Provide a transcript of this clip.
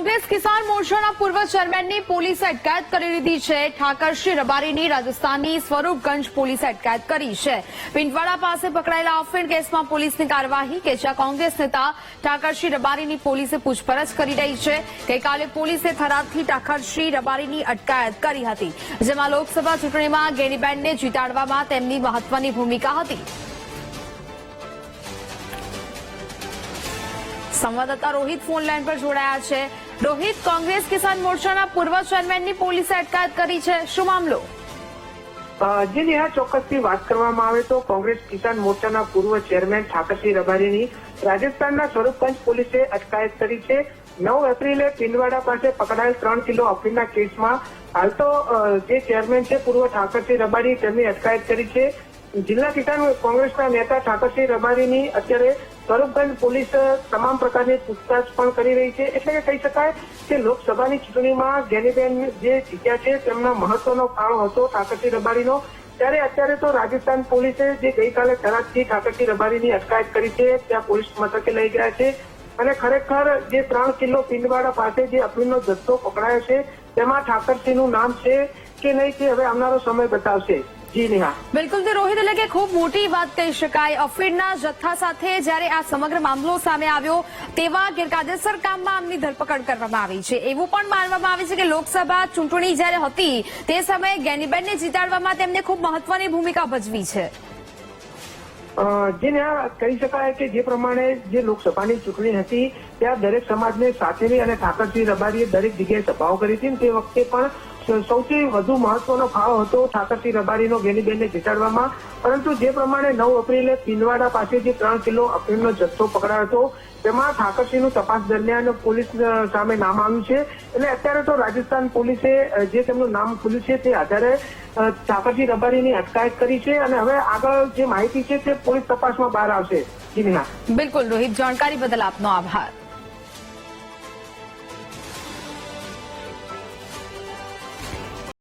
કોંગ્રેસ કિસાન મોરચાના પૂર્વ ચેરમેનની પોલીસે અટકાયત કરી દીધી છે. ઠાકરશ્રી રબારીની રાજસ્થાનની સ્વરૂપગંજ પોલીસે અટકાયત કરી છે. પિંટવાડા પાસે પકડાયેલા અફેણ કેસમાં પોલીસની કાર્યવાહી કે જ્યાં કોંગ્રેસ નેતા ઠાકરશ્રી રબારીની પોલીસે પૂછપરછ કરી રહી છે. ગઈકાલે પોલીસે થરાદથી ઠાકરશ્રી રબારીની અટકાયત કરી હતી, જેમાં લોકસભા ચૂંટણીમાં ગેનીબેનને જીતાડવામાં તેમની મહત્વની ભૂમિકા હતી. સંવાદદાતા રોહિત ફોન લાઈન પર જોડાયા છે. રોહિત, કોંગ્રેસ કિસાન મોરચાના પૂર્વ ચેરમેનની પોલીસે અટકાયત કરી છે. શું મામલો? જે નેહા ચોક્કસથી વાત કરવામાં આવે તો કોંગ્રેસ કિસાન મોરચાના પૂર્વ ચેરમેન ઠાકરસિંહ રબારીની રાજસ્થાનના સ્વરૂપગંજ પોલીસે અટકાયત કરી છે. નવ એપ્રિલે પિંડવાડા પાસે પકડાયેલ ત્રણ કિલો અફીણના કેસમાં હાલ તો જે ચેરમેન છે પૂર્વ ઠાકરસિંહ રબારી તેમની અટકાયત કરી છે. જિલ્લા કિસાન કોંગ્રેસના નેતા ઠાકરસિંહ રબારીની અત્યારે સ્વરૂપગંજ પોલીસ તમામ પ્રકારની પૂછતાછ પણ કરી રહી છે. એટલે કે કહી શકાય કે લોકસભાની ચૂંટણીમાં ગેનીબેન જે જીત્યા છે, તેમનો મહત્વનો ફાળો હતો ઠાકરસિંહ રબારીનો. ત્યારે અત્યારે તો રાજસ્થાન પોલીસે જે ગઈકાલે થરાદથી ઠાકરસિંહ રબારીની અટકાયત કરી છે, ત્યાં પોલીસ મથકે લઈ ગયા છે. અને ખરેખર જે ત્રણ કિલો પિંડવાડા પાસે જે અફીણનો જથ્થો પકડાયો છે, તેમાં ઠાકરસિંહનું નામ છે કે નહીં તે હવે આવનારો સમય બતાવશે. જી નેહા બિલકુલ તે રોહિત એટલે કે ખૂબ મોટી વાત કહી શકાય. અફીણના જથ્થા સાથે જ્યારે આ સમગ્ર મામલો સામે આવ્યો તેવા ગેરકાયદેસર કામમાં આમની ધરપકડ કરવામાં આવી છે. એવું પણ માનવામાં આવે છે કે લોકસભા ચૂંટણી જ્યારે હતી તે સમયે ગેનીબેનને જીતાડવામાં તેમને ખૂબ મહત્વની ભૂમિકા ભજવી છે. અ, જેને આ કહી શકાય કે જે પ્રમાણે જે લોકસભાની ચૂંટણી હતી ત્યાં દરેક સમાજને સાથેની અને ઠાકરસિંહ રબારીએ દરેક જગ્યાએ સભાઓ કરી હતી તે વખતે પણ સૌથી વધુ મહત્વનો ફાળો હતો ઠાકરસિંહ રબારીનો ગેનીબેનને જીતાડવામાં. પરંતુ જે પ્રમાણે નવ એપ્રિલે પિનવાડા પાસે જે ત્રણ કિલો અફીમનો જથ્થો પકડાયો હતો, તેમાં ઠાકરસિંહનું તપાસ દરમિયાન પોલીસ સામે નામ આવ્યું છે. એટલે અત્યારે તો રાજસ્થાન પોલીસે જે તેમનું નામ ખુલ્યું છે તે આધારે ઠાકરસિંહ રબારીની અટકાયત કરી છે અને હવે આગળ જે માહિતી છે તે પોલીસ તપાસમાં બહાર આવશે. બિલકુલ, રોહિત, જાણકારી બદલ આપનો આભાર.